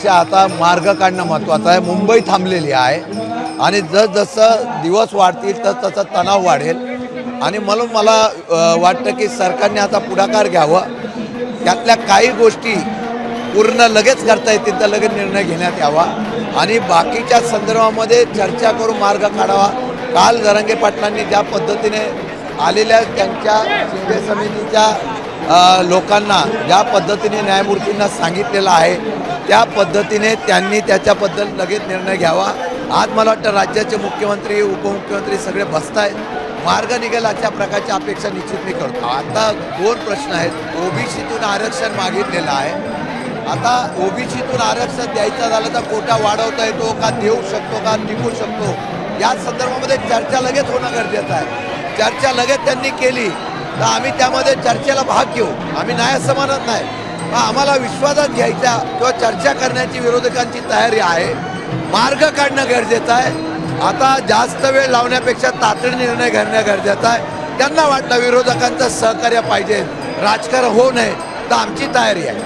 आता मार्ग काढणं महत्त्वाचं आहे. मुंबई थांबलेली आहे. आणि जसजसं दिवस वाढतील तस तसं तणाव वाढेल. आणि म्हणून मला वाटतं की सरकारने आता पुढाकार घ्यावा. त्यातल्या काही गोष्टी पूर्ण लगेच करता येतील तर लगेच निर्णय घेण्यात यावा. आणि बाकीच्या संदर्भामध्ये चर्चा करून मार्ग काढावा. काल जरांगे पाटलांनी ज्या पद्धतीने आलेल्या त्यांच्या शिंदे समितीच्या लोकांना ज्या पद्धतीने न्यायमूर्तींना सांगितलेलं आहे त्या पद्धतीने त्यांनी त्याच्याबद्दल लगेच निर्णय घ्यावा. आज मला वाटतं राज्याचे मुख्यमंत्री उपमुख्यमंत्री सगळे बसत आहेत मार्ग निघेल अशा प्रकारच्या अपेक्षा निश्चित मी करतो. आता दोन प्रश्न आहेत. ओबीसीतून आरक्षण मागितलेलं आहे. आता ओबीसीतून आरक्षण द्यायचं झालं तर कोटा वाढवता येतो का देऊ शकतो का निघू शकतो? या संदर्भामध्ये चर्चा लगेच होणं गरजेचं आहे. चर्चा लगेच त्यांनी केली तर आम्ही त्यामध्ये चर्चेला भाग घेऊ. आम्ही नाही असं म्हणत नाही. पण आम्हाला विश्वासात घ्यायच्या किंवा चर्चा करण्याची विरोधकांची तयारी आहे. मार्ग काढणं गरजेचं आहे. आता जास्त वेळ लावण्यापेक्षा तातडी निर्णय घेणं गरजेचं आहे. त्यांना वाटलं विरोधकांचं सहकार्य पाहिजे. राजकारण होऊ नये. तर आमची तयारी आहे.